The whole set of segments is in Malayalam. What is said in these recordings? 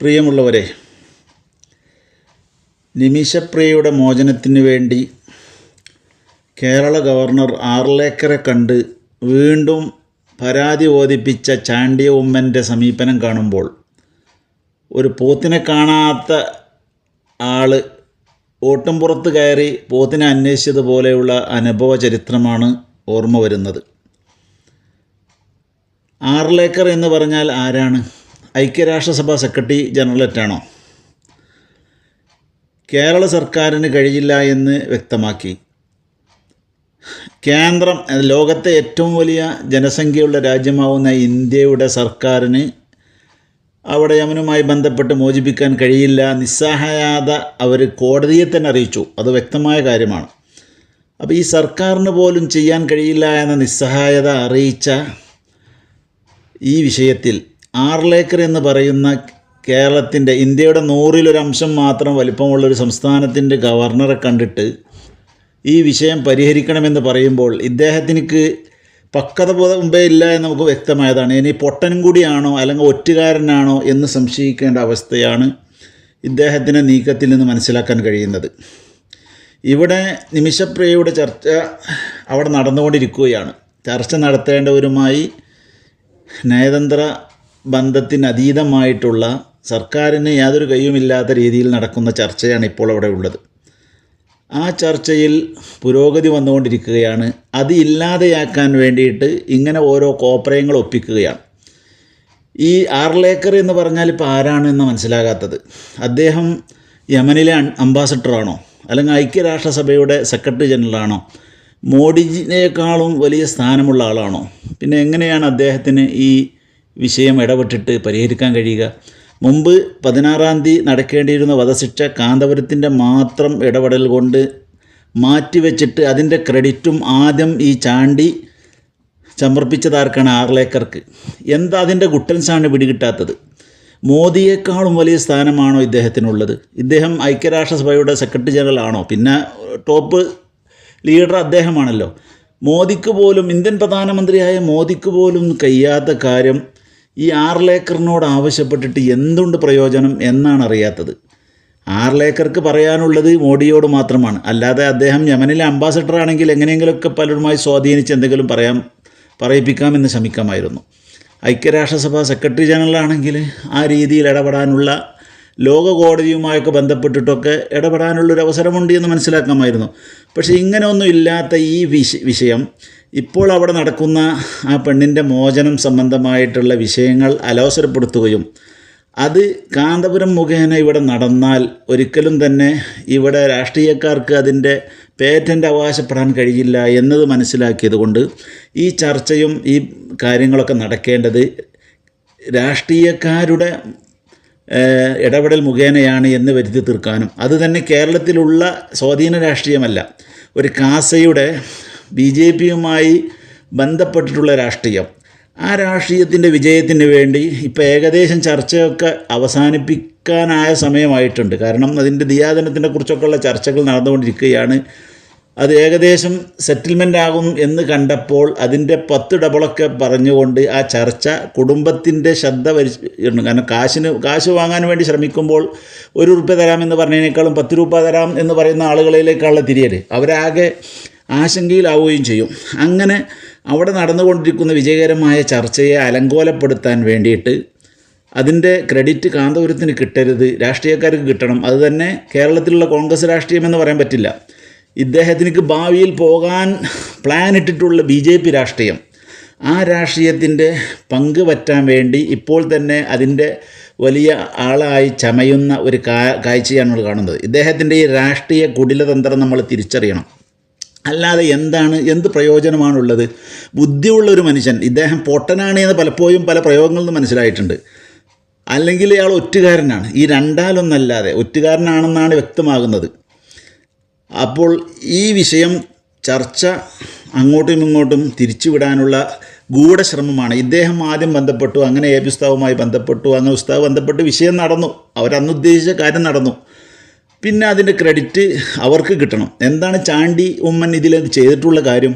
പ്രിയമുള്ളവരെ നിമിഷപ്രിയയുടെ മോചനത്തിന് വേണ്ടി കേരള ഗവർണർ ആർലേക്കറെ കണ്ട് വീണ്ടും പരാതി ഓദിപ്പിച്ച ചാണ്ടിയ ഉമ്മന്റെ സമീപനം കാണുമ്പോൾ ഒരു പോത്തിനെ കാണാത്ത ആൾ ഓട്ടം പുറത്ത് കയറി പോത്തിനെ അന്വേഷിച്ചതുപോലെയുള്ള അനുഭവ ചരിത്രമാണ് ഓർമ്മ വരുന്നത്. ആർലേക്കർ എന്ന് പറഞ്ഞാൽ ആരാണ്? ഐക്യരാഷ്ട്രസഭ സെക്രട്ടറി ജനറലറ്റാണോ കേരള സർക്കാരിന് കഴിയില്ല എന്ന് വ്യക്തമാക്കി. കേന്ദ്രം ലോകത്തെ ഏറ്റവും വലിയ ജനസംഖ്യയുള്ള രാജ്യമാവുന്ന ഇന്ത്യയുടെ സർക്കാരിന് അവിടെ യമനുമായി ബന്ധപ്പെട്ട് മോചിപ്പിക്കാൻ കഴിയില്ല. നിസ്സഹായത അവർ കോടതിയെ തന്നെ അറിയിച്ചു. അത് വ്യക്തമായ കാര്യമാണ്. അപ്പോൾ ഈ സർക്കാരിന് പോലും ചെയ്യാൻ കഴിയില്ല എന്ന നിസ്സഹായത അറിയിച്ച ഈ വിഷയത്തിൽ ആർലേക്കർ എന്ന് പറയുന്ന കേരളത്തിന്റെ ഇന്ത്യയുടെ നൂറിലൊരംശം മാത്രം വലിപ്പമുള്ള ഒരു സംസ്ഥാനത്തിന്റെ ഗവർണറെ കണ്ടിട്ട് ഈ വിഷയം പരിഹരിക്കണമെന്ന് പറയുമ്പോൾ ഇദ്ദേഹത്തിനിക്ക് പക്വത മുമ്പേ ഇല്ല എന്ന് നമുക്ക് വ്യക്തമായതാണ്. ഇനി പൊട്ടനും കൂടിയാണോ അല്ലെങ്കിൽ ഒറ്റുകാരനാണോ എന്ന് സംശയിക്കേണ്ട അവസ്ഥയാണ് ഇദ്ദേഹത്തിന്റെ നീക്കത്തിൽ നിന്ന് മനസ്സിലാക്കാൻ കഴിയുന്നത്. ഇവിടെ നിമിഷപ്രിയയുടെ ചർച്ച അവിടെ നടന്നുകൊണ്ടിരിക്കുകയാണ്. ചർച്ച നടത്തേണ്ടവരുമായി നയതന്ത്ര ബന്ധത്തിന് അതീതമായിട്ടുള്ള സർക്കാരിന് യാതൊരു കൈയുമില്ലാത്ത രീതിയിൽ നടക്കുന്ന ചർച്ചയാണ് ഇപ്പോൾ അവിടെ ഉള്ളത്. ആ ചർച്ചയിൽ പുരോഗതി വന്നുകൊണ്ടിരിക്കുകയാണ്. അത് ഇല്ലാതെയാക്കാൻ വേണ്ടിയിട്ട് ഇങ്ങനെ ഓരോ കോപ്രയങ്ങൾ ഒപ്പിക്കുകയാണ്. ഈ ആർലേക്കർ എന്ന് പറഞ്ഞാൽ ഇപ്പോൾ ആരാണെന്ന് മനസ്സിലാകാത്തത്? അദ്ദേഹം യമനിലെ അംബാസഡറാണോ? അല്ലെങ്കിൽ ഐക്യരാഷ്ട്രസഭയുടെ സെക്രട്ടറി ജനറലാണോ? മോഡിജിനേക്കാളും വലിയ സ്ഥാനമുള്ള ആളാണോ? പിന്നെ എങ്ങനെയാണ് അദ്ദേഹത്തിന് ഈ വിഷയം ഇടപെട്ടിട്ട് പരിഹരിക്കാൻ കഴിയുക. മുമ്പ് പതിനാറാം തീയതി നടക്കേണ്ടിയിരുന്ന വധശിക്ഷ കാന്തപുരത്തിന്റെ മാത്രം ഇടപെടൽ കൊണ്ട് മാറ്റിവെച്ചിട്ട് അതിന്റെ ക്രെഡിറ്റും ആദ്യം ഈ ചാണ്ടി സമർപ്പിച്ചതാർക്കാണ് ആർലേക്കർക്ക്. എന്താ അതിന്റെ ഗുട്ടൻസാണ് പിടികിട്ടാത്തത്? മോദിയേക്കാളും വലിയ സ്ഥാനമാണോ ഇദ്ദേഹത്തിനുള്ളത്? ഇദ്ദേഹം ഐക്യരാഷ്ട്രസഭയുടെ സെക്രട്ടറി ജനറൽ ആണോ? പിന്നെ ടോപ്പ് ലീഡർ അദ്ദേഹമാണല്ലോ. മോദിക്ക് പോലും ഇന്ത്യൻ പ്രധാനമന്ത്രിയായ മോദിക്ക് പോലും കഴിയാത്ത കാര്യം ഈ ആർലേക്കറിനോട് ആവശ്യപ്പെട്ടിട്ട് എന്തുണ്ട് പ്രയോജനം എന്നാണ് അറിയാത്തത്. ആർലേക്കർക്ക് പറയാനുള്ളത് മോഡിയോട് മാത്രമാണ്. അല്ലാതെ അദ്ദേഹം യമനിലെ അംബാസഡർ ആണെങ്കിൽ എങ്ങനെയെങ്കിലുമൊക്കെ പലരുമായി സ്വാധീനിച്ച് എന്തെങ്കിലും പറയാം പറയിപ്പിക്കാമെന്ന് ശ്രമിക്കാമായിരുന്നു ഐക്യരാഷ്ട്രസഭ സെക്രട്ടറി ജനറലാണെങ്കിൽ ആ രീതിയിൽ ഇടപെടാനുള്ള ലോക കോടതിയുമായൊക്കെ ബന്ധപ്പെട്ടിട്ടൊക്കെ ഇടപെടാനുള്ളൊരു അവസരമുണ്ട് എന്ന് മനസ്സിലാക്കാമായിരുന്നു. പക്ഷേ ഇങ്ങനെയൊന്നും ഇല്ലാത്ത ഈ വിഷ വിഷയം ഇപ്പോൾ അവിടെ നടക്കുന്ന ആ പെണ്ണിന്റെ മോചനം സംബന്ധമായിട്ടുള്ള വിഷയങ്ങൾ അലോസരപ്പെടുത്തുകയും അത് കാന്തപുരം മുഖേന ഇവിടെ നടന്നാൽ ഒരിക്കലും തന്നെ ഇവിടെ രാഷ്ട്രീയക്കാർക്ക് അതിന്റെ പേറ്റന്റ് അവകാശപ്പെടാൻ കഴിയില്ല എന്നത് മനസ്സിലാക്കിയതുകൊണ്ട് ഈ ചർച്ചയും ഈ കാര്യങ്ങളൊക്കെ നടക്കേണ്ടത് രാഷ്ട്രീയക്കാരുടെ ഇടപെടൽ മുഖേനയാണ് എന്ന് വരുത്തി തീർക്കാനും. അതുതന്നെ കേരളത്തിലുള്ള സ്വാധീന രാഷ്ട്രീയമല്ല. ഒരു കാസയുടെ ബി ജെ പിയുമായി ബന്ധപ്പെട്ടിട്ടുള്ള രാഷ്ട്രീയം. ആ രാഷ്ട്രീയത്തിന്റെ വിജയത്തിന് വേണ്ടി ഇപ്പോൾ ഏകദേശം ചർച്ചയൊക്കെ അവസാനിപ്പിക്കാനായ സമയമായിട്ടുണ്ട്. കാരണം അതിന്റെ ദിയാദനത്തിനെ കുറിച്ചൊക്കെയുള്ള ചർച്ചകൾ നടന്നുകൊണ്ടിരിക്കുകയാണ്. അത് ഏകദേശം സെറ്റിൽമെന്റ് ആകും എന്ന് കണ്ടപ്പോൾ അതിന്റെ പത്ത് ഡബിളൊക്കെ പറഞ്ഞുകൊണ്ട് ആ ചർച്ച കുടുംബത്തിന്റെ ശ്രദ്ധ വരി കാരണം കാശിന് കാശ് വാങ്ങാൻ വേണ്ടി ശ്രമിക്കുമ്പോൾ ഒരു റുപ്യ തരാമെന്ന് പറഞ്ഞതിനേക്കാളും പത്ത് രൂപ തരാം എന്ന് പറയുന്ന ആളുകളിലേക്കുള്ള തിരിയൽ അവരാകെ ആശങ്കയിലാവുകയും ചെയ്യും. അങ്ങനെ അവിടെ നടന്നുകൊണ്ടിരിക്കുന്ന വിജയകരമായ ചർച്ചയെ അലങ്കോലപ്പെടുത്താൻ വേണ്ടിയിട്ട് അതിന്റെ ക്രെഡിറ്റ് കാന്തപുരത്തിന് കിട്ടരുത് രാഷ്ട്രീയക്കാർക്ക് കിട്ടണം. അതുതന്നെ കേരളത്തിലുള്ള കോൺഗ്രസ് രാഷ്ട്രീയം എന്ന് പറയാൻ പറ്റില്ല. ഇദ്ദേഹത്തിനക്ക് ഭാവിയിൽ പോകാൻ പ്ലാൻ ഇട്ടിട്ടുള്ള ബി ജെ പി രാഷ്ട്രീയം. ആ രാഷ്ട്രീയത്തിന്റെ പങ്ക് പറ്റാൻ വേണ്ടി ഇപ്പോൾ തന്നെ അതിന്റെ വലിയ ആളായി ചമയുന്ന ഒരു കാഴ്ചയാണ് നമ്മൾ കാണുന്നത്. ഇദ്ദേഹത്തിന്റെ ഈ രാഷ്ട്രീയ കുടിലതന്ത്രം നമ്മൾ തിരിച്ചറിയണം. അല്ലാതെ എന്താണ് എന്ത് പ്രയോജനമാണുള്ളത്? ബുദ്ധിയുള്ള ഒരു മനുഷ്യൻ ഇദ്ദേഹം പൊട്ടനാണ് എന്ന് പലപ്പോഴും പല പ്രയോഗങ്ങളിൽ നിന്ന് മനസ്സിലായിട്ടുണ്ട്. അല്ലെങ്കിൽ അയാൾ ഒറ്റുകാരനാണ്. ഈ രണ്ടാലൊന്നല്ലാതെ ഒറ്റുകാരനാണെന്നാണ് വ്യക്തമാകുന്നത്. അപ്പോൾ ഈ വിഷയം ചർച്ച അങ്ങോട്ടും ഇങ്ങോട്ടും തിരിച്ചുവിടാനുള്ള ഗൂഢശ്രമമാണ്. ഇദ്ദേഹം ആദ്യം ബന്ധപ്പെട്ടു അങ്ങനെ എ പി ഉസ്താവുമായി ബന്ധപ്പെട്ടു അങ്ങനെ ഉസ്താവ് ബന്ധപ്പെട്ട് വിഷയം നടന്നു. അവരന്ന് ഉദ്ദേശിച്ച കാര്യം നടന്നു. പിന്നെ അതിന്റെ ക്രെഡിറ്റ് അവർക്ക് കിട്ടണം. എന്താണ് ചാണ്ടി ഉമ്മൻ ഇതിൽ ചെയ്തിട്ടുള്ള കാര്യം?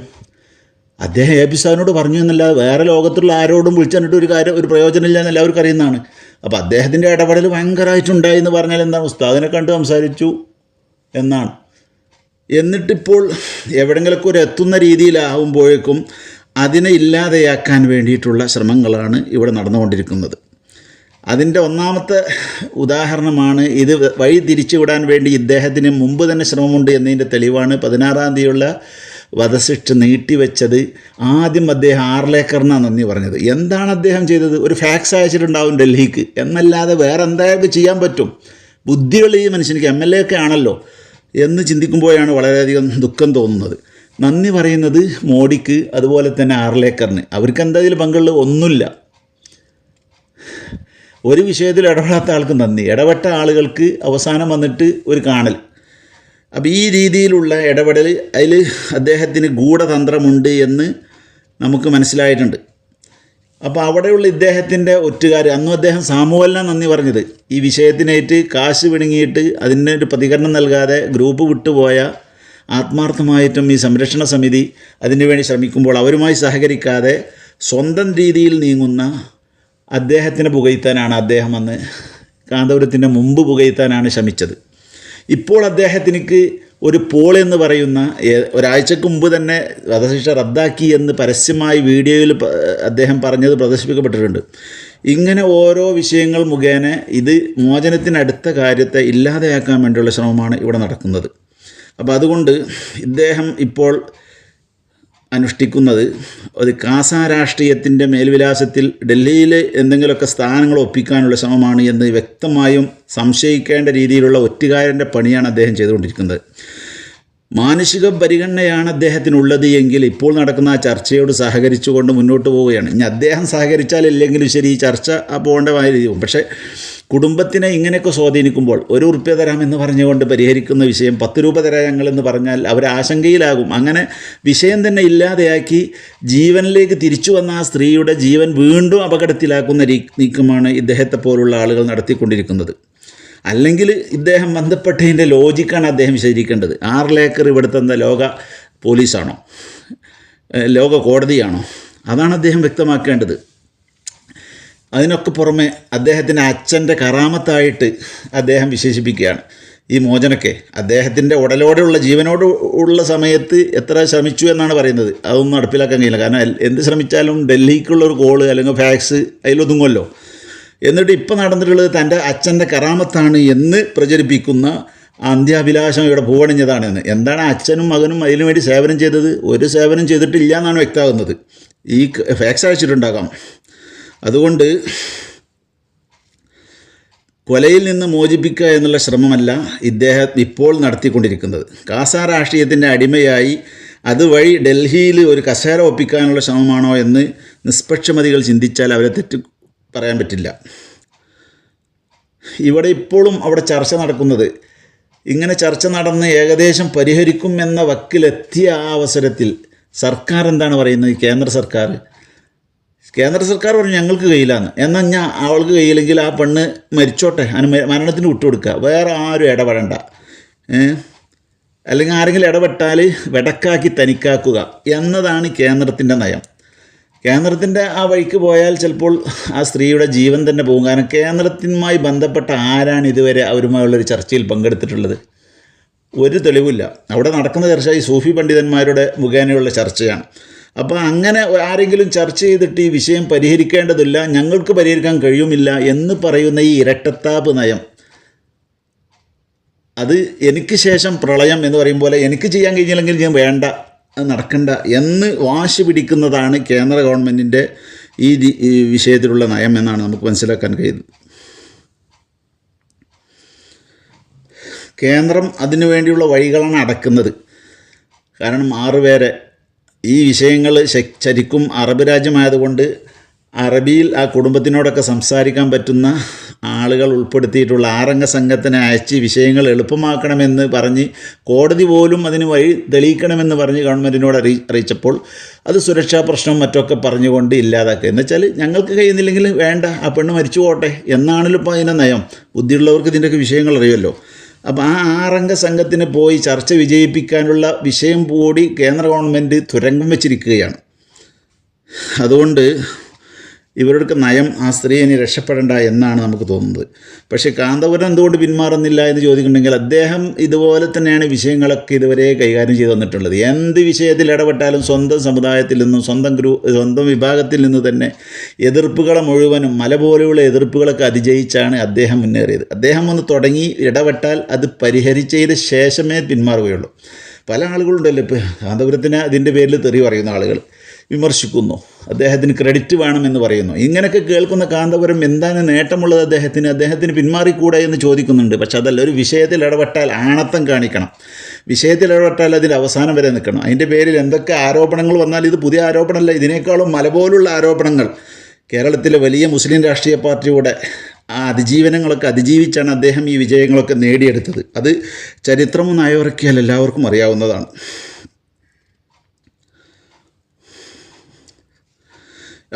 അദ്ദേഹം എ പി സാറിനോട് പറഞ്ഞു എന്നല്ലാതെ വേറെ ലോകത്തുള്ള ആരോടും വിളിച്ചു തന്നിട്ട് ഒരു കാര്യം ഒരു പ്രയോജനമില്ല എന്ന് എല്ലാവർക്കും അറിയുന്നതാണ്. അപ്പോൾ അദ്ദേഹത്തിന്റെ ഇടപെടൽ ഭയങ്കരമായിട്ടുണ്ടായി എന്ന് പറഞ്ഞാൽ എന്താണ്? ഉസ്താദിനെ കണ്ട് സംസാരിച്ചു എന്നാണ്. എന്നിട്ടിപ്പോൾ എവിടെങ്കിലൊക്കെ ഒരു എത്തുന്ന രീതിയിലാവുമ്പോഴേക്കും അതിനെ ഇല്ലാതെയാക്കാൻ വേണ്ടിയിട്ടുള്ള ശ്രമങ്ങളാണ് ഇവിടെ നടന്നുകൊണ്ടിരിക്കുന്നത്. അതിന്റെ ഒന്നാമത്തെ ഉദാഹരണമാണ് ഇത് വഴി തിരിച്ചുവിടാൻ വേണ്ടി ഇദ്ദേഹത്തിന് മുമ്പ് തന്നെ ശ്രമമുണ്ട് എന്നതിന്റെ തെളിവാണ് പതിനാറാം തീയതിയുള്ള വധശിക്ഷ നീട്ടിവെച്ചത് ആദ്യം അദ്ദേഹം ആറിലേക്കറിനാണ് നന്ദി പറഞ്ഞത്. എന്താണ് അദ്ദേഹം ചെയ്തത്? ഒരു ഫാക്സ് അയച്ചിട്ടുണ്ടാവും ഡൽഹിക്ക്. എന്നല്ലാതെ വേറെ എന്തായാലും ചെയ്യാൻ പറ്റും? ബുദ്ധിയുള്ള ഈ മനുഷ്യനിക്ക് എം എൽ എ ഒക്കെ ആണല്ലോ എന്ന് ചിന്തിക്കുമ്പോഴാണ് വളരെയധികം ദുഃഖം തോന്നുന്നത്. നന്ദി പറയുന്നത് മോഡിക്ക് അതുപോലെ തന്നെ ആറിലേക്കറിന്. അവർക്ക് എന്തായാലും പങ്കുള്ളത്? ഒന്നുമില്ല. ഒരു വിഷയത്തിൽ ഇടപെടാത്ത ആൾക്ക് നന്ദി. ഇടപെട്ട ആളുകൾക്ക് അവസാനം വന്നിട്ട് ഒരു കാണൽ. അപ്പോൾ ഈ രീതിയിലുള്ള ഇടപെടൽ അതിൽ അദ്ദേഹത്തിന് ഗൂഢതന്ത്രമുണ്ട് എന്ന് നമുക്ക് മനസ്സിലായിട്ടുണ്ട്. അപ്പോൾ അവിടെയുള്ള ഇദ്ദേഹത്തിന്റെ ഒറ്റുകാർ അന്നും അദ്ദേഹം സാമൂഹലിനാണ് നന്ദി പറഞ്ഞത്. ഈ വിഷയത്തിനായിട്ട് കാശ് വിണുങ്ങിയിട്ട് അതിന്റെ ഒരു പ്രതികരണം നൽകാതെ ഗ്രൂപ്പ് വിട്ടുപോയ ആത്മാർത്ഥമായിട്ടും ഈ സംരക്ഷണ സമിതി അതിനുവേണ്ടി ശ്രമിക്കുമ്പോൾ അവരുമായി സഹകരിക്കാതെ സ്വന്തം രീതിയിൽ നീങ്ങുന്ന അദ്ദേഹത്തിനെ പുകഴ്ത്താനാണ് അദ്ദേഹം അന്ന് കാന്തപുരത്തിന്റെ മുമ്പ് പുകഴ്ത്താനാണ് ശ്രമിച്ചത്. ഇപ്പോൾ അദ്ദേഹത്തിനിക്ക് ഒരു പോൾ എന്ന് പറയുന്ന ഒരാഴ്ചക്ക് മുമ്പ് തന്നെ വധശിക്ഷ റദ്ദാക്കി എന്ന് പരസ്യമായി വീഡിയോയിൽ അദ്ദേഹം പറഞ്ഞത് പ്രദർശിപ്പിക്കപ്പെട്ടിട്ടുണ്ട്. ഇങ്ങനെ ഓരോ വിഷയങ്ങൾ മുഖേന ഇത് മോചനത്തിനടുത്ത കാര്യത്തെ ഇല്ലാതെയാക്കാൻ വേണ്ടിയുള്ള ശ്രമമാണ് ഇവിടെ നടക്കുന്നത്. അപ്പോൾ അതുകൊണ്ട് ഇദ്ദേഹം ഇപ്പോൾ അനുഷ്ഠിക്കുന്നത് ഒരു കാസ രാഷ്ട്രീയത്തിന്റെ മേൽവിലാസത്തിൽ ഡൽഹിയിലെ എന്തെങ്കിലുമൊക്കെ സ്ഥാനങ്ങൾ ഒപ്പിക്കാനുള്ള ശ്രമമാണ് എന്ന് വ്യക്തമായും സംശയിക്കേണ്ട രീതിയിലുള്ള ഒറ്റുകാരന്റെ പണിയാണ് അദ്ദേഹം ചെയ്തുകൊണ്ടിരിക്കുന്നത്. മാനുഷിക പരിഗണനയാണ് അദ്ദേഹത്തിനുള്ളത് എങ്കിൽ ഇപ്പോൾ നടക്കുന്ന ആ ചർച്ചയോട് സഹകരിച്ചുകൊണ്ട് മുന്നോട്ട് പോവുകയാണ്. ഇനി അദ്ദേഹം സഹകരിച്ചാലില്ലെങ്കിലും ശരി ഈ ചർച്ച പോകേണ്ട പോകേണ്ടതായിരിക്കും പക്ഷേ കുടുംബത്തിനെ ഇങ്ങനെയൊക്കെ സ്വാധീനിക്കുമ്പോൾ ഒരു ഉറുപ്പ്യ തരാമെന്ന് പറഞ്ഞുകൊണ്ട് പരിഹരിക്കുന്ന വിഷയം പത്ത് രൂപ തരാം ഞങ്ങളെന്ന് പറഞ്ഞാൽ അവർ ആശങ്കയിലാകും. അങ്ങനെ വിഷയം തന്നെ ഇല്ലാതെയാക്കി ജീവനിലേക്ക് തിരിച്ചു വന്ന ആ സ്ത്രീയുടെ ജീവൻ വീണ്ടും അപകടത്തിലാക്കുന്ന നീക്കമാണ് ഇദ്ദേഹത്തെ പോലുള്ള ആളുകൾ നടത്തിക്കൊണ്ടിരിക്കുന്നത്. അല്ലെങ്കിൽ ഇദ്ദേഹം ബന്ധപ്പെട്ടതിന്റെ ലോജിക്കാണ് അദ്ദേഹം വിശദീകരിക്കേണ്ടത്. ആറിലേക്കർ ഇവിടുത്തെ എന്താ ലോക പോലീസാണോ? ലോക കോടതിയാണോ? അതാണ് അദ്ദേഹം വ്യക്തമാക്കേണ്ടത്. അതിനൊക്കെ പുറമെ അദ്ദേഹത്തിന്റെ അച്ഛന്റെ കറാമത്തായിട്ട് അദ്ദേഹം വിശേഷിപ്പിക്കുകയാണ്. ഈ മോചനൊക്കെ അദ്ദേഹത്തിന്റെ ഉടലോടെയുള്ള ജീവനോട് ഉള്ള സമയത്ത് എത്ര ശ്രമിച്ചു എന്നാണ് പറയുന്നത്. അതൊന്നും നടപ്പിലാക്കാൻ കഴിയില്ല. കാരണം എന്ത് ശ്രമിച്ചാലും ഡൽഹിക്കുള്ള ഒരു കോൾ അല്ലെങ്കിൽ ഫാക്സ് അതിലൊതുങ്ങുമല്ലോ. എന്നിട്ട് ഇപ്പം നടന്നിട്ടുള്ളത് തന്റെ അച്ഛന്റെ കറാമത്താണ് എന്ന് പ്രചരിപ്പിക്കുന്ന അന്ത്യാഭിലാഷം ഇവിടെ പൂവണിഞ്ഞതാണ് എന്ന് എന്താണ് അച്ഛനും മകനും അതിനു വേണ്ടി സേവനം ചെയ്തത്? ഒരു സേവനം ചെയ്തിട്ടില്ല എന്നാണ് വ്യക്തമാകുന്നത്. ഈ ഫാക്സ് അയച്ചിട്ടുണ്ടാകാം. അതുകൊണ്ട് കൊലയിൽ നിന്ന് മോചിപ്പിക്കുക എന്നുള്ള ശ്രമമല്ല ഇദ്ദേഹം ഇപ്പോൾ നടത്തിക്കൊണ്ടിരിക്കുന്നത്. കാസ രാഷ്ട്രീയത്തിന്റെ അടിമയായി അതുവഴി ഡൽഹിയിൽ ഒരു കസേര ഒപ്പിക്കാനുള്ള ശ്രമമാണോ എന്ന് നിഷ്പക്ഷമതികൾ ചിന്തിച്ചാൽ അവരെ തെറ്റ് പറയാൻ പറ്റില്ല. ഇവിടെ ഇപ്പോഴും അവിടെ ചർച്ച നടക്കുന്നത് ഇങ്ങനെ ചർച്ച നടന്ന് ഏകദേശം പരിഹരിക്കും എന്ന വക്കിലെത്തിയ ആ അവസരത്തിൽ സർക്കാർ എന്താണ് പറയുന്നത്? കേന്ദ്ര സർക്കാർ കേന്ദ്ര സർക്കാർ പറഞ്ഞു ഞങ്ങൾക്ക് കയ്യിലാണ് എന്നാൽ ഞാൻ അവൾക്ക് കയ്യില്ലെങ്കിൽ ആ പെണ്ണ് മരിച്ചോട്ടെ. അതിന് മരണത്തിന് വിട്ടുകൊടുക്കുക. വേറെ ആരും ഇടപെടണ്ട? അല്ലെങ്കിൽ ആരെങ്കിലും ഇടപെട്ടാൽ വെടക്കാക്കി തനിക്കാക്കുക എന്നതാണ് കേന്ദ്രത്തിന്റെ നയം. കേന്ദ്രത്തിന്റെ ആ വഴിക്ക് പോയാൽ ചിലപ്പോൾ ആ സ്ത്രീയുടെ ജീവൻ തന്നെ പോകും. കാരണം കേന്ദ്രത്തിനുമായി ബന്ധപ്പെട്ട ആരാണ് ഇതുവരെ അവരുമായുള്ളൊരു ചർച്ചയിൽ പങ്കെടുത്തിട്ടുള്ളത്? ഒരു തെളിവില്ല അവിടെ നടക്കുന്ന ചർച്ച ഈ സൂഫി പണ്ഡിതന്മാരുടെ മുഖേനയുള്ള ചർച്ചയാണ്. അപ്പോൾ അങ്ങനെ ആരെങ്കിലും ചർച്ച ചെയ്തിട്ട് ഈ വിഷയം പരിഹരിക്കേണ്ടതില്ല ഞങ്ങൾക്ക് പരിഹരിക്കാൻ കഴിയുമില്ല എന്ന് പറയുന്ന ഈ ഇരട്ടത്താപ്പ് നയം. അത് എനിക്ക് ശേഷം പ്രളയം എന്ന് പറയും പോലെ എനിക്ക് ചെയ്യാൻ കഴിഞ്ഞില്ലെങ്കിൽ ഞാൻ വേണ്ട നടക്കണ്ട എന്ന് വാശി പിടിക്കുന്നതാണ് കേന്ദ്ര ഗവൺമെന്റിന്റെ ഈ വിഷയത്തിലുള്ള നയം എന്നാണ് നമുക്ക് മനസ്സിലാക്കാൻ കഴിയുന്നത്. കേന്ദ്രം അതിനു വേണ്ടിയുള്ള വഴികളാണ് അടക്കുന്നത്. കാരണം ആറുപേരെ ഈ വിഷയങ്ങൾ ശരിക്കും അറബ് രാജ്യമായതുകൊണ്ട് അറബിയിൽ ആ കുടുംബത്തിനോടൊക്കെ സംസാരിക്കാൻ പറ്റുന്ന ആളുകൾ ഉൾപ്പെടുത്തിയിട്ടുള്ള ആറംഗ സംഘത്തിനെ അയച്ച് വിഷയങ്ങൾ എളുപ്പമാക്കണമെന്ന് പറഞ്ഞ് കോടതി പോലും അതിന് വഴി തെളിയിക്കണമെന്ന് പറഞ്ഞ് ഗവൺമെന്റിനോട് അറി അറിയിച്ചപ്പോൾ അത് സുരക്ഷാ പ്രശ്നം മറ്റൊക്കെ പറഞ്ഞുകൊണ്ട് ഇല്ലാതാക്കുക. എന്ന് വെച്ചാൽ ഞങ്ങൾക്ക് കഴിയുന്നില്ലെങ്കിൽ വേണ്ട ആ പെണ്ണ് മരിച്ചു പോട്ടെ എന്നാണല്ലോ ഇപ്പോൾ അതിന്റെ നയം. ബുദ്ധിയുള്ളവർക്ക് ഇതിന്റെയൊക്കെ വിഷയങ്ങൾ അറിയുമല്ലോ. അപ്പോൾ ആ ആറംഗ സംഘത്തിന് പോയി ചർച്ച വിജയിപ്പിക്കാനുള്ള വിഷയം കൂടി കേന്ദ്ര ഗവൺമെന്റ് തുരങ്കം വെച്ചിരിക്കുകയാണ്. അതുകൊണ്ട് ഇവരുടെ നയം ആ സ്ത്രീ ഇനി രക്ഷപ്പെടേണ്ട എന്നാണ് നമുക്ക് തോന്നുന്നത്. പക്ഷേ കാന്തപുരം എന്തുകൊണ്ട് പിന്മാറുന്നില്ല എന്ന് ചോദിക്കുന്നുണ്ടെങ്കിൽ അദ്ദേഹം ഇതുപോലെ തന്നെയാണ് വിഷയങ്ങളൊക്കെ ഇതുവരെ കൈകാര്യം ചെയ്തു വന്നിട്ടുള്ളത്. എന്ത് വിഷയത്തിൽ ഇടപെട്ടാലും സ്വന്തം സമുദായത്തിൽ നിന്നും സ്വന്തം ഗ്രൂ സ്വന്തം വിഭാഗത്തിൽ നിന്ന് തന്നെ എതിർപ്പുകളെ മുഴുവനും മല പോലെയുള്ള എതിർപ്പുകളൊക്കെ അതിജയിച്ചാണ് അദ്ദേഹം മുന്നേറിയത്. അദ്ദേഹം ഒന്ന് തുടങ്ങി ഇടപെട്ടാൽ അത് പരിഹരിച്ചതിന് ശേഷമേ പിന്മാറുകയുള്ളൂ. പല ആളുകളുണ്ടല്ലോ ഇപ്പോൾ കാന്തപുരത്തിന് അതിന്റെ പേരിൽ തെറി പറയുന്ന ആളുകൾ. വിമർശിക്കുന്നു. അദ്ദേഹത്തിന് ക്രെഡിറ്റ് വേണമെന്ന് പറയുന്നു. ഇങ്ങനെയൊക്കെ കേൾക്കുന്ന കാന്തപുരം എന്താണ് നേട്ടമുള്ളത് അദ്ദേഹത്തിന്? അദ്ദേഹത്തിന് പിന്മാറിക്കൂടെ എന്ന് ചോദിക്കുന്നുണ്ട്. പക്ഷെ അതല്ല ഒരു വിഷയത്തിൽ ഇടപെട്ടാൽ ആണത്തം കാണിക്കണം. വിഷയത്തിൽ ഇടപെട്ടാൽ അതിന്റെ അവസാനം വരെ നിൽക്കണം. അതിന്റെ പേരിൽ എന്തൊക്കെ ആരോപണങ്ങൾ വന്നാൽ ഇത് പുതിയ ആരോപണമല്ല ഇതിനേക്കാളും മലപോലുള്ള ആരോപണങ്ങൾ. കേരളത്തിലെ വലിയ മുസ്ലിം രാഷ്ട്രീയ പാർട്ടിയുടെ ആ അതിജീവനങ്ങളൊക്കെ അതിജീവിച്ചാണ് അദ്ദേഹം ഈ വിജയങ്ങളൊക്കെ നേടിയെടുത്തത്. അത് അയവിറക്കിയാൽ എല്ലാവർക്കും അറിയാവുന്നതാണ്.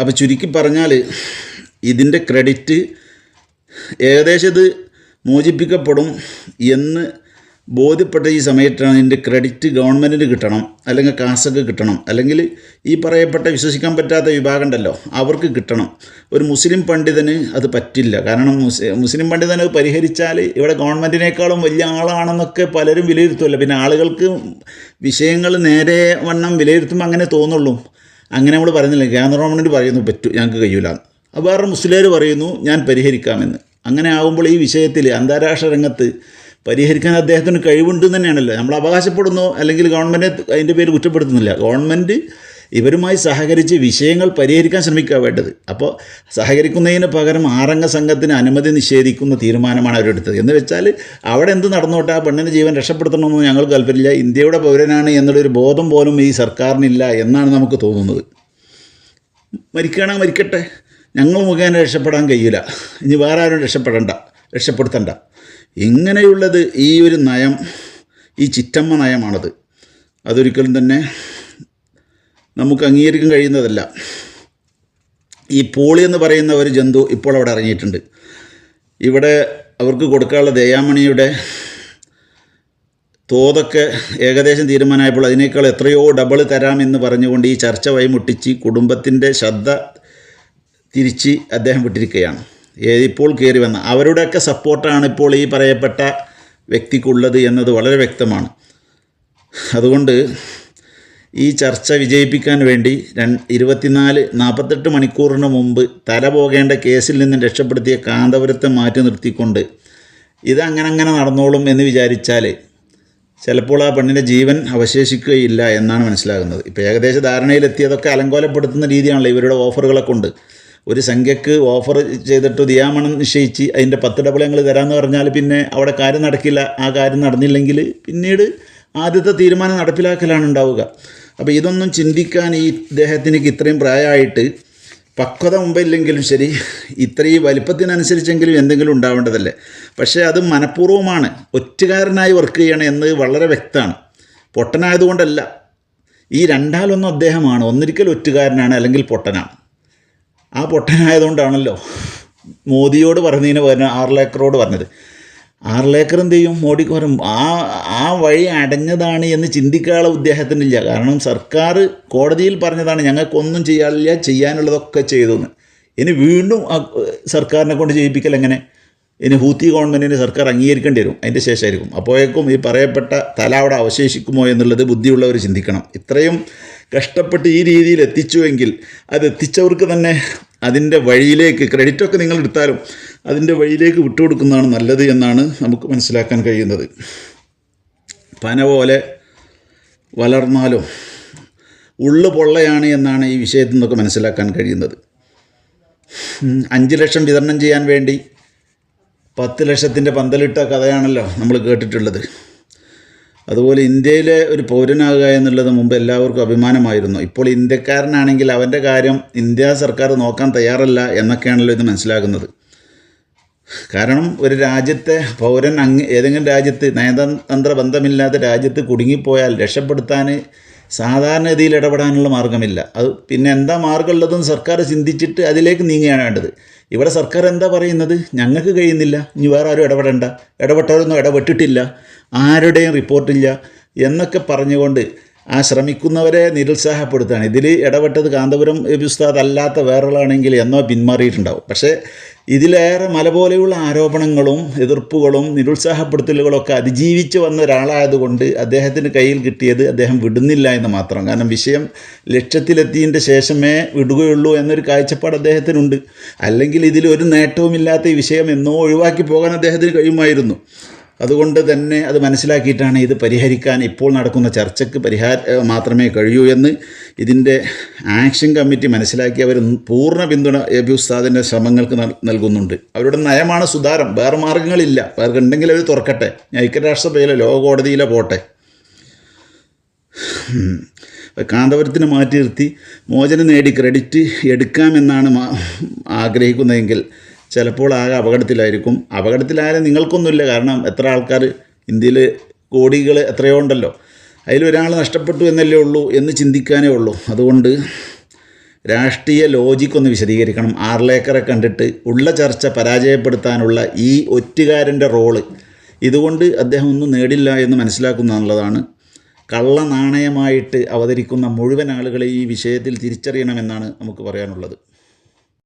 അപ്പോൾ ചുരുക്കി പറഞ്ഞാൽ ഇതിന്റെ ക്രെഡിറ്റ് ഏകദേശം ഇത് മോചിപ്പിക്കപ്പെടും എന്ന് ബോധ്യപ്പെട്ട ഈ സമയത്താണ് ഇതിന്റെ ക്രെഡിറ്റ് ഗവൺമെന്റിന് കിട്ടണം അല്ലെങ്കിൽ കാസൊക്കെ കിട്ടണം അല്ലെങ്കിൽ ഈ പറയപ്പെട്ട വിശ്വസിക്കാൻ പറ്റാത്ത വിഭാഗം ഉണ്ടല്ലോ അവർക്ക് കിട്ടണം. ഒരു മുസ്ലിം പണ്ഡിതന് അത് പറ്റില്ല. കാരണം മുസ്ലിം പണ്ഡിതന് അത് പരിഹരിച്ചാൽ ഇവിടെ ഗവൺമെന്റിനേക്കാളും വലിയ ആളാണെന്നൊക്കെ പലരും വിലയിരുത്തുമല്ലോ പിന്നെ ആളുകൾക്ക് വിഷയങ്ങൾ നേരെ വണ്ണം വിലയിരുത്തുമ്പോൾ അങ്ങനെ തോന്നുള്ളൂ. അങ്ങനെ നമ്മൾ പറയുന്നില്ല. കേന്ദ്ര ഗവൺമെന്റ് പറയുന്നു പറ്റൂ ഞങ്ങൾക്ക് കഴിയൂല. അപ്പോൾ വേറെ മുസ്ലിം പറയുന്നു ഞാൻ പരിഹരിക്കാമെന്ന്. അങ്ങനെ ആകുമ്പോൾ ഈ വിഷയത്തിൽ അന്താരാഷ്ട്ര രംഗത്ത് പരിഹരിക്കാൻ അദ്ദേഹത്തിന് കഴിവുണ്ട് തന്നെയാണല്ലോ. നമ്മൾ അവകാശപ്പെടുന്നു അല്ലെങ്കിൽ ഗവൺമെന്റ് അതിന്റെ പേര് കുറ്റപ്പെടുത്തുന്നില്ല. ഗവൺമെന്റ് ഇവരുമായി സഹകരിച്ച് വിഷയങ്ങൾ പരിഹരിക്കാൻ ശ്രമിക്കുക വേണ്ടത്. അപ്പോൾ സഹകരിക്കുന്നതിന് പകരം ആറംഗ സംഘത്തിന് അനുമതി നിഷേധിക്കുന്ന തീരുമാനമാണ് അവരെടുത്തത് എന്ന് വെച്ചാൽ അവിടെ എന്ത് നടന്നോട്ടെ ആ പെണ്ണിന്റെ ജീവൻ രക്ഷപ്പെടുത്തണമെന്ന് ഞങ്ങൾ താല്പര്യമില്ല. ഇന്ത്യയുടെ പൗരനാണ് എന്നുള്ളൊരു ബോധം പോലും ഈ സർക്കാരിനില്ല എന്നാണ് നമുക്ക് തോന്നുന്നത്. മരിക്കുകയാണെങ്കിൽ മരിക്കട്ടെ. ഞങ്ങൾ മുഖേന രക്ഷപ്പെടാൻ കഴിയില്ല. ഇനി വേറെ ആരും രക്ഷപ്പെടണ്ട രക്ഷപ്പെടുത്തണ്ട. ഇങ്ങനെയുള്ളത് ഈ ഒരു നയം ഈ ചിറ്റമ്മ നയമാണത്. അതൊരിക്കലും തന്നെ നമുക്ക് അംഗീകരിക്കാൻ കഴിയുന്നതല്ല. ഈ പോളി എന്ന് പറയുന്ന ഒരു ജന്തു ഇപ്പോൾ അവിടെ ഇറങ്ങിയിട്ടുണ്ട്. ഇവിടെ അവർക്ക് കൊടുക്കാനുള്ള ദയാമണിയുടെ തോതൊക്കെ ഏകദേശം തീരുമാനമായപ്പോൾ അതിനേക്കാൾ എത്രയോ ഡബിൾ തരാമെന്ന് പറഞ്ഞുകൊണ്ട് ഈ ചർച്ച വൈമുട്ടിച്ച് കുടുംബത്തിന്റെ ശ്രദ്ധ തിരിച്ച് അദ്ദേഹം വിട്ടിരിക്കുകയാണ്. ഏതിപ്പോൾ കയറി വന്ന. അവരുടെയൊക്കെ സപ്പോർട്ടാണ് ഇപ്പോൾ ഈ പറയപ്പെട്ട വ്യക്തിക്കുള്ളത് എന്നത് വളരെ വ്യക്തമാണ്. അതുകൊണ്ട് ഈ ചർച്ച വിജയിപ്പിക്കാൻ വേണ്ടി ഇരുപത്തിനാല് നാൽപ്പത്തെട്ട് മണിക്കൂറിന് മുമ്പ് തല പോകേണ്ട കേസിൽ നിന്ന് രക്ഷപ്പെടുത്തിയ കാന്തപുരത്തെ മാറ്റി നിർത്തിക്കൊണ്ട് ഇതങ്ങനെ അങ്ങനെ നടന്നോളും എന്ന് വിചാരിച്ചാൽ ചിലപ്പോൾ ആ പെണ്ണിന്റെ ജീവൻ അവശേഷിക്കുകയില്ല എന്നാണ് മനസ്സിലാകുന്നത്. ഇപ്പോൾ ഏകദേശ ധാരണയിലെത്തിയതൊക്കെ അലങ്കോലപ്പെടുത്തുന്ന രീതിയാണല്ലോ ഇവരുടെ ഓഫറുകളെ കൊണ്ട്. ഒരു സംഖ്യക്ക് ഓഫർ ചെയ്തിട്ട് ദിയാമണം നിശ്ചയിച്ച് അതിന്റെ പത്ത് ഡബിൾ ഞങ്ങൾ തരാമെന്ന് പറഞ്ഞാൽ പിന്നെ അവിടെ കാര്യം നടക്കില്ല. ആ കാര്യം നടന്നില്ലെങ്കിൽ പിന്നീട് ആദ്യത്തെ തീരുമാനം നടപ്പിലാക്കലാണ് ഉണ്ടാവുക. അപ്പോൾ ഇതൊന്നും ചിന്തിക്കാൻ ഈ ഇദ്ദേഹത്തിന് ഇത്രയും പ്രായമായിട്ട് പക്വത മുമ്പില്ലെങ്കിലും ശരി ഇത്രയും വലിപ്പത്തിനനുസരിച്ചെങ്കിലും എന്തെങ്കിലും ഉണ്ടാവേണ്ടതല്ലേ? പക്ഷേ അത് മനഃപൂർവമാണ്. ഒറ്റുകാരനായി വർക്ക് ചെയ്യണം എന്ന് വളരെ വ്യക്തമാണ്. പൊട്ടനായതുകൊണ്ടല്ല. ഈ രണ്ടാലൊന്നും അദ്ദേഹമാണ്. ഒന്നിരിക്കൽ ഒറ്റുകാരനാണ് അല്ലെങ്കിൽ പൊട്ടനാണ് ആ പൊട്ടനായതുകൊണ്ടാണല്ലോ മോദിയോട് പറഞ്ഞതിന് പകരം ആർലേക്കറോട് പറഞ്ഞത്. ആർലേക്കർ എന്ത് ചെയ്യും? മോഡിക്ക് പറയും ആ ആ വഴി അടഞ്ഞതാണ് എന്ന് ചിന്തിക്കാനുള്ള ഉദ്ദേഹത്തിനില്ല കാരണം സർക്കാർ കോടതിയിൽ പറഞ്ഞതാണ് ഞങ്ങൾക്കൊന്നും ചെയ്യാനില്ല ചെയ്യാനുള്ളതൊക്കെ ചെയ്തു എന്ന് ഇനി വീണ്ടും സർക്കാരിനെ കൊണ്ട് ചെയ്യിപ്പിക്കൽ എങ്ങനെ? ഇനി ഹൂത്തി ഗവൺമെന്റിന് സർക്കാർ അംഗീകരിക്കേണ്ടി വരും. അതിന്റെ ശേഷമായിരിക്കും. അപ്പോഴേക്കും ഈ പറയപ്പെട്ട തല അവിടെ അവശേഷിക്കുമോ എന്നുള്ളത് ബുദ്ധിയുള്ളവർ ചിന്തിക്കണം. ഇത്രയും കഷ്ടപ്പെട്ട് ഈ രീതിയിൽ എത്തിച്ചുവെങ്കിൽ അത് എത്തിച്ചവർക്ക് തന്നെ അതിന്റെ വഴിയിലേക്ക് ക്രെഡിറ്റൊക്കെ നിങ്ങൾ എടുത്താലും അതിന്റെ വഴിയിലേക്ക് വിട്ടുകൊടുക്കുന്നതാണ് നല്ലത് എന്നാണ് നമുക്ക് മനസ്സിലാക്കാൻ കഴിയുന്നത്. പന പോലെ വളർന്നാലും ഉള്ളു പൊള്ളയാണ് എന്നാണ് ഈ വിഷയത്തിൽ നിന്നൊക്കെ മനസ്സിലാക്കാൻ കഴിയുന്നത്. അഞ്ച് ലക്ഷം വിതരണം ചെയ്യാൻ വേണ്ടി പത്ത് ലക്ഷത്തിന്റെ പന്തലിട്ട കഥയാണല്ലോ നമ്മൾ കേട്ടിട്ടുള്ളത്. അതുപോലെ ഇന്ത്യയിലെ ഒരു പൗരനാകുക എന്നുള്ളത് മുമ്പ് എല്ലാവർക്കും അഭിമാനമായിരുന്നു. ഇപ്പോൾ ഇന്ത്യക്കാരനാണെങ്കിൽ അവന്റെ കാര്യം ഇന്ത്യ സർക്കാർ നോക്കാൻ തയ്യാറല്ല എന്നൊക്കെയാണല്ലോ ഇത് മനസ്സിലാക്കുന്നത്. കാരണം ഒരു രാജ്യത്തെ പൗരൻ അങ്ങ് ഏതെങ്കിലും രാജ്യത്ത് നയതന്ത്ര ബന്ധമില്ലാത്ത രാജ്യത്ത് കുടുങ്ങിപ്പോയാൽ രക്ഷപ്പെടുത്താൻ സാധാരണഗതിയിൽ ഇടപെടാനുള്ള മാർഗമില്ല അത് പിന്നെ എന്താ മാർഗമുള്ളതെന്ന് സർക്കാർ ചിന്തിച്ചിട്ട് അതിലേക്ക് നീങ്ങുകയാണ് വേണ്ടത് ഇവിടെ സർക്കാർ എന്താ പറയുന്നത്? ഞങ്ങൾക്ക് കഴിയുന്നില്ല. ഇനി വേറെ ആരും ഇടപെടണ്ട. ഇടപെട്ടവരൊന്നും ഇടപെട്ടിട്ടില്ല. ആരുടെയും റിപ്പോർട്ടില്ല എന്നൊക്കെ പറഞ്ഞുകൊണ്ട് ആ ശ്രമിക്കുന്നവരെ നിരുത്സാഹപ്പെടുത്തുകയാണ്. ഇതിൽ ഇടപെട്ടത് കാന്തപുരം ഉസ്താദ് അല്ലാത്ത വേറൊരാളാണെങ്കിൽ എന്നോ പിന്മാറിയിട്ടുണ്ടാവും. പക്ഷേ ഇതിലേറെ മല പോലെയുള്ള ആരോപണങ്ങളും എതിർപ്പുകളും നിരുത്സാഹപ്പെടുത്തലുകളൊക്കെ അതിജീവിച്ച് വന്ന ഒരാളായതുകൊണ്ട് അദ്ദേഹത്തിന് കയ്യിൽ കിട്ടിയത് അദ്ദേഹം വിടുന്നില്ല എന്ന് മാത്രം. കാരണം വിഷയം ലക്ഷ്യത്തിലെത്തിയതിന്റെ ശേഷമേ വിടുകയുള്ളൂ എന്നൊരു കാഴ്ചപ്പാട് അദ്ദേഹത്തിനുണ്ട്. അല്ലെങ്കിൽ ഇതിലൊരു ഒരു നേട്ടവുമില്ലാത്ത ഈ വിഷയം എന്നോ ഒഴിവാക്കി പോകാൻ അദ്ദേഹത്തിന് കഴിയുമായിരുന്നു. അതുകൊണ്ട് തന്നെ അത് മനസ്സിലാക്കിയിട്ടാണ് ഇത് പരിഹരിക്കാൻ ഇപ്പോൾ നടക്കുന്ന ചർച്ചയ്ക്ക് പരിഹാര മാത്രമേ കഴിയൂ എന്ന് ഇതിന്റെ ആക്ഷൻ കമ്മിറ്റി മനസ്സിലാക്കി അവർ പൂർണ പിന്തുണ എ ബി ഉസ്താദിന്റെ ശ്രമങ്ങൾക്ക് നൽ- നൽകുന്നുണ്ട്. അവരുടെ നയമാണ് സുധാരം വേറെ മാർഗങ്ങളില്ല വേറെ ഉണ്ടെങ്കിൽ അവർ തുറക്കട്ടെ. ഐക്യരാഷ്ട്രസഭയിലെ ലോക കോടതിയിലെ പോട്ടെ. കാന്തപുരത്തിന് മാറ്റി നിർത്തി മോചനം നേടി ക്രെഡിറ്റ് എടുക്കാമെന്നാണ് ആഗ്രഹിക്കുന്നതെങ്കിൽ ചിലപ്പോൾ ആകെ അപകടത്തിലായിരിക്കും. അപകടത്തിലായാലും നിങ്ങൾക്കൊന്നുമില്ല. കാരണം എത്ര ആൾക്കാർ ഇന്ത്യയിൽ കോടികൾ എത്രയോ ഉണ്ടല്ലോ. അതിലൊരാൾ നഷ്ടപ്പെട്ടു എന്നല്ലേ ഉള്ളൂ എന്ന് ചിന്തിക്കാനേ ഉള്ളൂ. അതുകൊണ്ട് രാഷ്ട്രീയ ലോജിക്കൊന്ന് വിശദീകരിക്കണം. ആർലേക്കറെ കണ്ടിട്ട് ഉള്ള ചർച്ച പരാജയപ്പെടുത്താനുള്ള ഈ ഒറ്റുകാരന്റെ റോൾ. ഇതുകൊണ്ട് അദ്ദേഹം ഒന്നും നേടില്ല എന്ന് മനസ്സിലാക്കുന്ന എന്നുള്ളതാണ് കള്ള നാണയമായിട്ട് അവതരിക്കുന്ന മുഴുവൻ ആളുകളെ ഈ വിഷയത്തിൽ തിരിച്ചറിയണമെന്നാണ് നമുക്ക് പറയാനുള്ളത്.